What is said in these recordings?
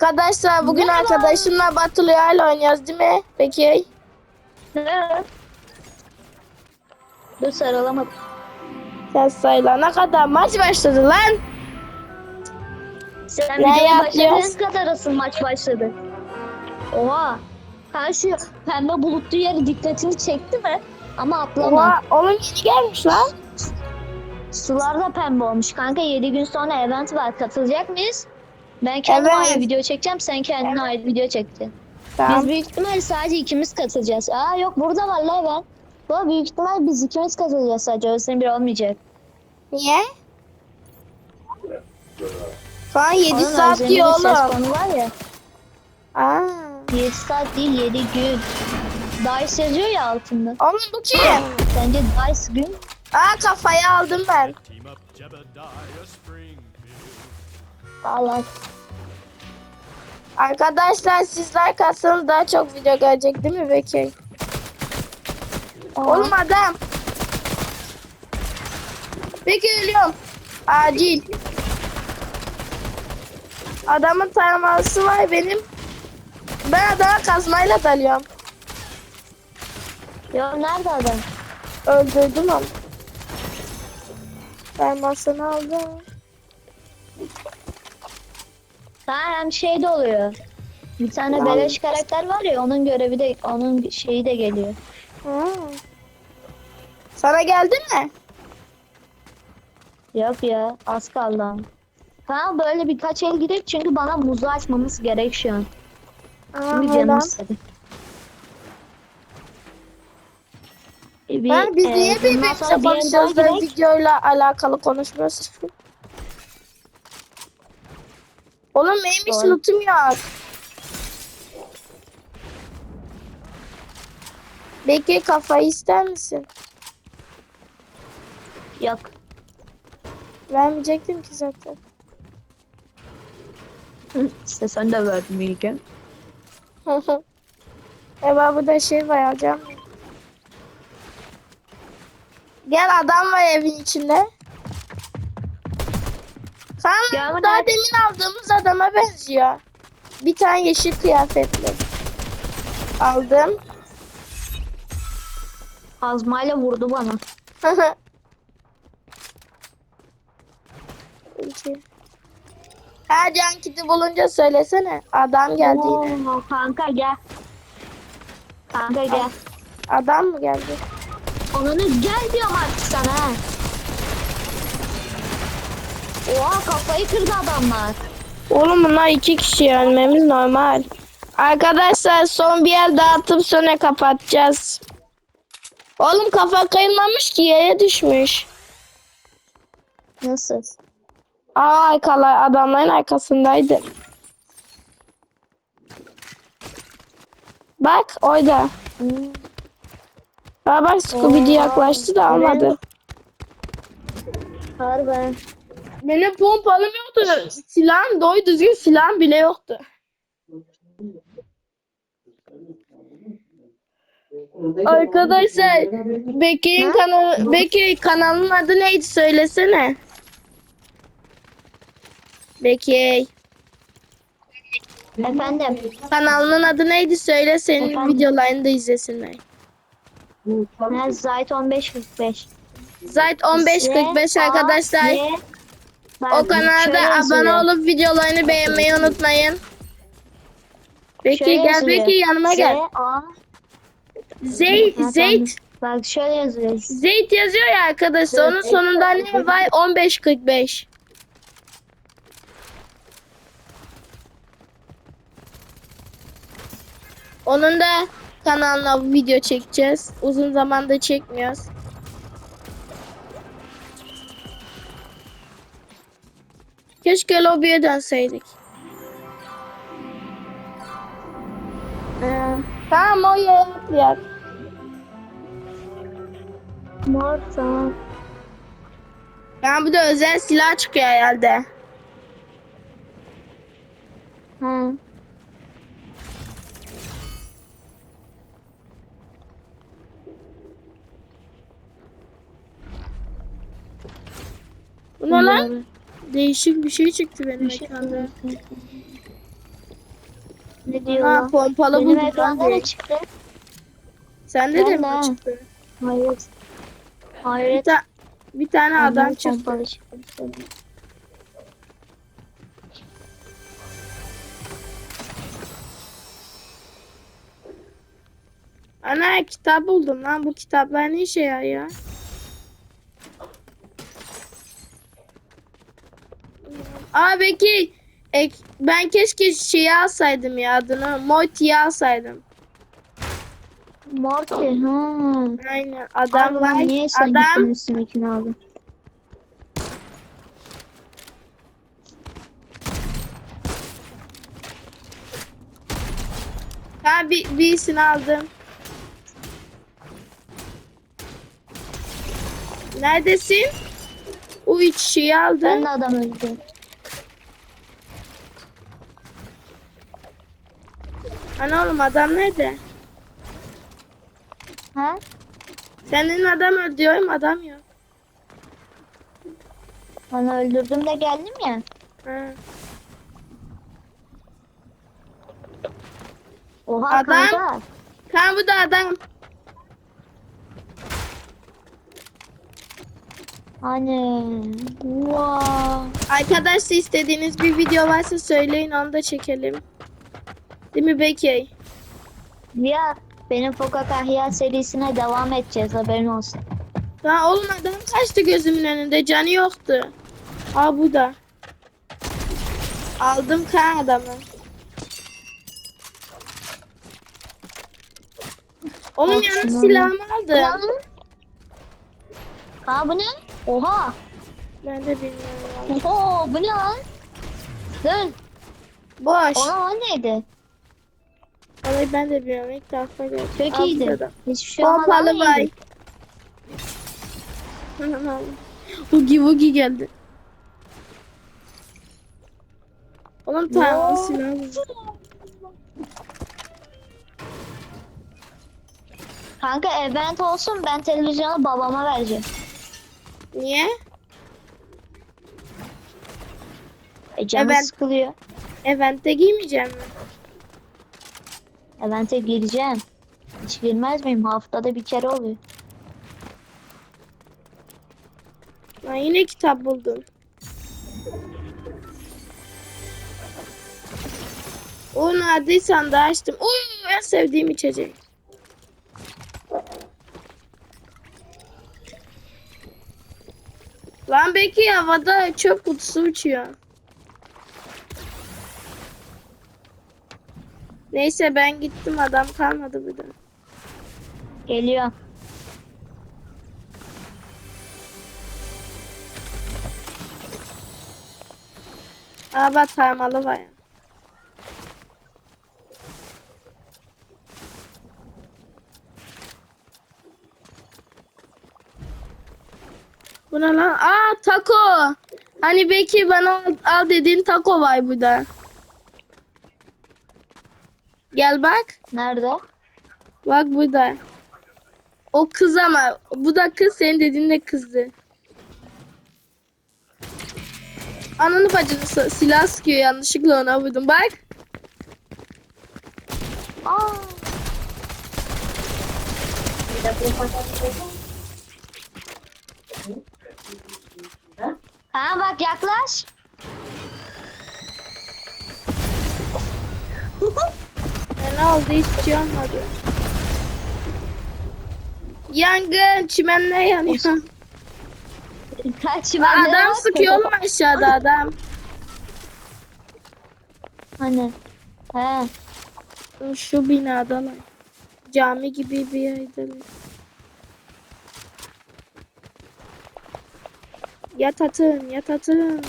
Arkadaşlar bugün arkadaşımla Battle Royale oynuyoruz değil mi? Peki. Ne? Dur sarılamadım. Sen sayılana kadar maç başladı lan. Sen Ne başladığın kadar asıl maç başladı. Oha. Karşı pembe bulutlu yeri dikkatini çekti mi? Ama atlama. Oha, onun yeni gelmiş lan. Sular da pembe olmuş. Kanka 7 gün sonra event var. Katılacak mıyız? Ben kendime Evet. ayrı video çekeceğim. Sen kendine ayrı video çektin. Tamam. Biz büyük ihtimal sadece ikimiz katılacağız. Aa yok burada var la event. Bu büyük ihtimal biz ikimiz katılacağız sadece. Öylesine bir olmayacak. Niye? Şu an 7 Onun saat diyor oğlum. var ya. Aa. 7 saat değil 7 gün. Dice yazıyor ya altında. Oğlum bu kim? Bence Dice gün. Aa kafayı aldım ben. Allah. Arkadaşlar sizler katsanız daha çok video gelecek değil mi Bekir? Oğlum adam. Peki ölüyorum. Acil. Adamın taraması var benim. Ben adama kazmayla dalıyorum. Ya nerede adam? Öldürdüm onu. Taramasını aldım. Ha hem şey de oluyor. Bir tane beleş karakter var ya onun görevi de onun şeyi de geliyor. Ha. Sana geldi mi? Yok ya az kaldı ama. Ha böyle birkaç el gidelim çünkü bana muzu açmamız gerek şu an. Aa, Çünkü canım istedi. E, bir, Ben biz e, niye bundan birbirimize sonra bir el daha da gidelim. videoyla alakalı konuşmuyoruz? Oğlum benim hiç Doğru. lootum yok. Belki kafayı ister misin? Yok. Vermeyecektim ki zaten. İşte sen de verdin ilgi. Eva burada şey var alacağım. Gel adam var evin içinde. Sen Ya bu daha ne? demin aldığımız adama benziyor. Bir tane yeşil kıyafetli. Aldım. Azmayla vurdu bana. İki. Ha can kiti bulunca söylesene. Adam geldi yine. Oo, kanka gel. Kanka gel. Adam mı geldi? Onunu gel diyorum artık sana. Ha. Oha kafayı kırdı adamlar. Oğlum bunlar iki kişi ölmemiz normal. Arkadaşlar son bir el dağıtıp sonra kapatacağız. Oğlum kafa kayılmamış ki yere düşmüş. Nasıl? Aa arkalar adamların arkasındaydı. Bak orada. Hmm. Aa bak Scooby yaklaştı da almadı. Harbi. Benim pompalım yoktu. Silahım doğru düzgün silahım bile yoktu. Arkadaşlar Bekir'in kanalı Bekir kanalının adı neydi söylesene. Bekir Efendim. kanalının adı neydi söyle senin Efendim? videolarını da izlesinler. Ne Zayt 1545. Zayt 1545 arkadaşlar. O kanalda abone olup videolarını beğenmeyi unutmayın. Bekir gel Bekir yanıma gel. Zeyt Zeyt Bak şöyle yazıyor. Zeyt yazıyor ya arkadaşlar. Onun sonunda ne var? 1545. Onun da kanalına video çekeceğiz. Uzun zamanda çekmiyoruz. Keşke lobiye dönseydik. Ee, tamam o atlayak. Mor tamam. Ben bu da özel silah çıkıyor herhalde. Ha. Bu ne lan? Değişik bir şey çıktı benim ekranda. Ne diyor Ha lan? pompalı Benim buldum lan ekranda ne çıktı? Sende de mi çıktı? Hayır. Bir, Hayır. ta- bir tane adam Benim çıktı. çıktı. Ana kitap buldum lan. Bu kitaplar ne işe yarıyor? Aa belki ek, ben keşke şeyi alsaydım ya adını. Morty'yi alsaydım. Morty. Ha. Aynen. Adam var. Niye sen Adam. üstündekini aldın? Ha bir, birisini aldım. Neredesin? O üç şeyi aldım. Ben de adam öldü. Ana oğlum adam nerede? Ha? Senin adam öldü diyorum adam yok. Bana öldürdüm de geldim ya. Ha. Oha Adam. kanka. Kan bu da adam. Hani. Wow. Arkadaşlar istediğiniz bir video varsa söyleyin onu da çekelim. Değil mi Bekey? Ya benim Foka Kahya serisine devam edeceğiz haberin olsun. Ha oğlum adam kaçtı gözümün önünde canı yoktu. Aa bu da. Aldım kan adamı. Oğlum şuna. silahımı aldım. Lan. Ha bu ne? Oha. Ben de bilmiyorum. Oho bu ne lan? Dur. Boş. Ona o neydi? Vallahi ben de bilmiyorum. İlk defa gördüm. Çok iyiydi. Hiçbir şey olmadan Pompalı var. iyiydi. Geldi. Oğlum tamam silah. Kanka event olsun ben televizyonu babama vereceğim. Niye? E canı Event. sıkılıyor. Event'te giymeyeceğim mi? Event'e gireceğim. Hiç girmez miyim? Haftada bir kere oluyor. Ben yine kitap buldum. O nadir sandığı açtım. Uy en sevdiğim içecek. Lan belki havada çöp kutusu uçuyor. Neyse ben gittim adam kalmadı burada. Geliyor. Aa bak parmalı var. Bu ne lan? Aa taco. Hani belki bana al, al dediğin taco var burada. Gel bak. Nerede? Bak burada. O kız ama. Bu da kız senin dediğin de kızdı. Ananı bacını silah sıkıyor yanlışlıkla ona vurdum. Bak. Aa. Ha bak yaklaş. Ne oldu hiçbir şey olmadı. Yangın çimenler yanıyor. Kaç ben adam sıkıyor oğlum aşağıda adam. Hani. He. Şu binadalar. Cami gibi bir yerdeler. Yat atın, yat atın.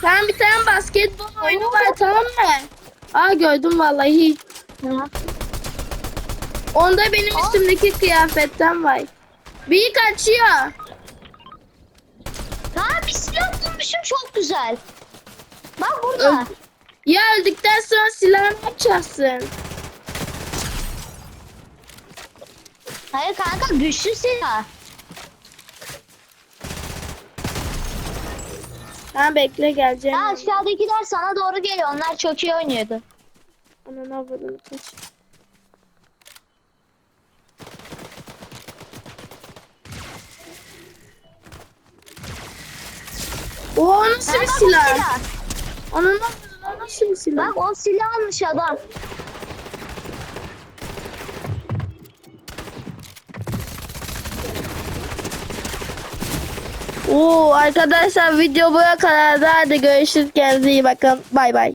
Tamam bir tane basketbol oyunu var tamam mı? Aa gördüm vallahi. Ha. Onda benim üstümdeki kıyafetten var. Bir kaçıyor. Ha bir silah bulmuşum çok güzel. Bak burada. Öl- Ya öldükten sonra silah ne yapacaksın? Hayır kanka güçlü silah. Ha bekle geleceğim. Ha aşağıdakiler sana doğru geliyor. Onlar çok iyi oynuyordu. Ananı avradını kaç. O nasıl bir silah? Ananı avradını o nasıl bir silah? Bak o silah almış adam. Oo arkadaşlar video buraya kadar. Hadi görüşürüz. Kendinize iyi bakın. Bay bay.